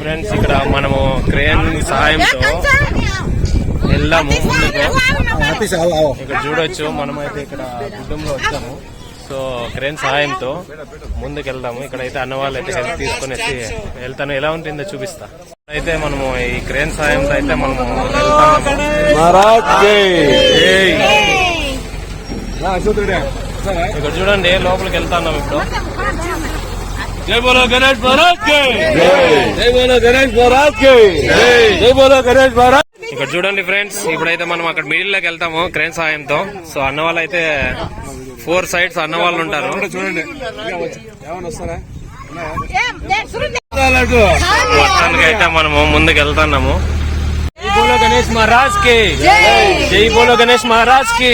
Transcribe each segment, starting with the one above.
Friends ఇక్కడ మనము crane సహాయంతో వెళ్ళాము. ఇక్కడ చూడొచ్చు మనమైతే ఇక్కడ గుడ్డంలో వచ్చాము. సో క్రేన్ సహాయంతో ముందుకు వెళ్దాము ఇక్కడ అయితే అన్నవాళ్ళు అయితే తీసుకుని వచ్చి వెళ్తాను. ఎలా ఉంటుందో చూపిస్తా. అయితే మనము ఈ క్రేన్ సహాయంతో అయితే మనము ఇక్కడ చూడండి లోపలికి వెళ్తాన్నాం ఇప్పుడు. जय बोलो गणेश महाराज के जय बोलो गणेश महाराज के जय बोलो गणेश महाराज ఇక్కడ చూడండి ఫ్రెండ్స్ ఇప్పుడైతే మనం అక్కడ మిడిల్ లోకి వెళ్తాము క్రేన్ సహాయంతో సో అన్న వాళ్ళు అయితే ఫోర్ సైడ్స్ అన్న వాళ్ళు ఉంటారు చూడండి ఏమన్నా వస్తారా మొత్తానికి అయితే మనము ముందుకు వెళ్తున్నాము జై బోలో గణేష్ మహారాజ్కి జై బోలో గణేష్ మహారాజ్కి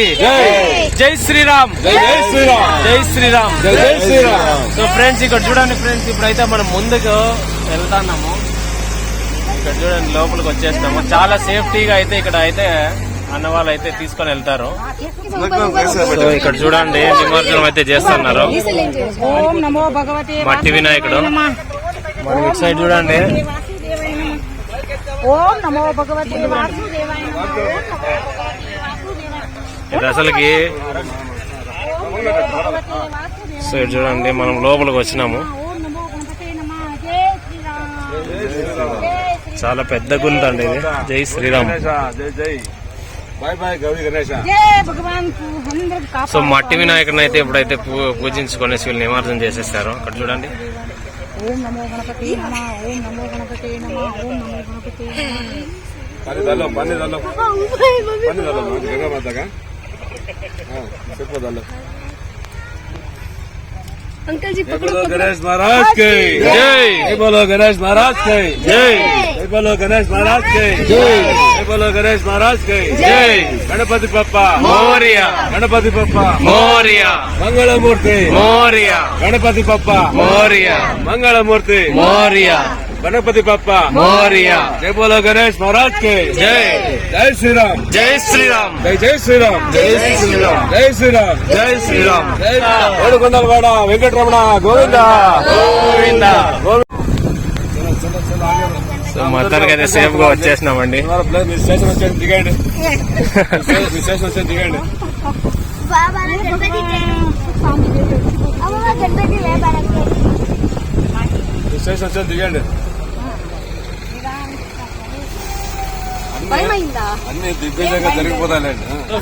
జై శ్రీరామ్. జై శ్రీరామ్. జై శ్రీరామ్. జై జై శ్రీరామ్. సో ఫ్రెండ్స్ ఇక్కడ చూడండి ఫ్రెండ్స్ ఇప్పుడైతే మనం ముందుకు వెళ్తున్నాము. ఇక్కడ చూడండి లోపలికి వచ్చేస్తాము చాలా సేఫ్టీగా అయితే ఇక్కడ అయితే అన్న వాళ్ళు అయితే తీసుకొని వెళ్తారు. సో ఇక్కడ చూడండి నిమజ్జనం అయితే చేస్తున్నారు. ఓం నమో భగవతే మట్టి వినాయకుడు. మనం ఇటు సైడ్ చూడండి. ఓం నమో భగవతే వాసుదేవాయ ఇది అసలుకి సో చూడండి మనం లోపలికి వచ్చినాము. చాలా పెద్ద గుంత అండి ఇది. జై శ్రీరామ్. సో మట్టి వినాయకుడిని అయితే ఇప్పుడైతే పూ- పూజించుకొనేసి వీళ్ళు నిమజ్జనం చేసేస్తారు అక్కడ చూడండి. ఓం నమో గణపతే నమః ఓం నమో గణపతే నమః ఓం నమో గణపతే నమః. పని దల్లో పని దల్లో పని దల్లో చెప్పు దల్లో अंकल जी बोलो गणेश महाराज के जय बोलो गणेश महाराज के जय बोलो गणेश महाराज के जय बोलो गणेश महाराज के जय गणपति पप्पा मौर्य गणपति पप्पा मौर्य मंगलमूर्ति मौर्य गणपति पप्पा मौर्य मंगलमूर्ति मौर्य గణపతి బప్ప. మోరియ. జై బోలో గణేష్ మహారాజ్ కే. జై. జై. శ్రీరామ్. జై శ్రీరామ్. జై జై శ్రీరామ్. జై శ్రీరామ్. జై శ్రీరామ్. జై శ్రీరామ్. జై ఏడుకొండలవాడ వెంకటరమణ గోవింద. గోవింద. సో మొత్తానికి అయితే సేఫ్గా వచ్చేసినామండి. స్టేషన్ దిగండి దిగండి స్టేషన్ వచ్చేది దిగండి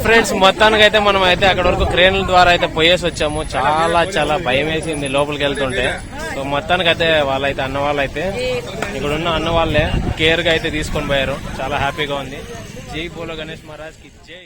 ఫ్రెండ్స్ మొత్తానికి అయితే మనం అయితే అక్కడ వరకు క్రేన్ల ద్వారా అయితే పోయేసి వచ్చాము. చాలా చాలా భయం వేసింది లోపలికి వెళ్తుంటే. సో మొత్తానికి అయితే వాళ్ళైతే అన్న వాళ్ళైతే ఇక్కడ ఉన్న అన్న వాళ్ళే కేర్గా అయితే తీసుకొని పోయారు. చాలా హ్యాపీగా ఉంది. జై బోలో గణేష్ మహారాజ్కి జై.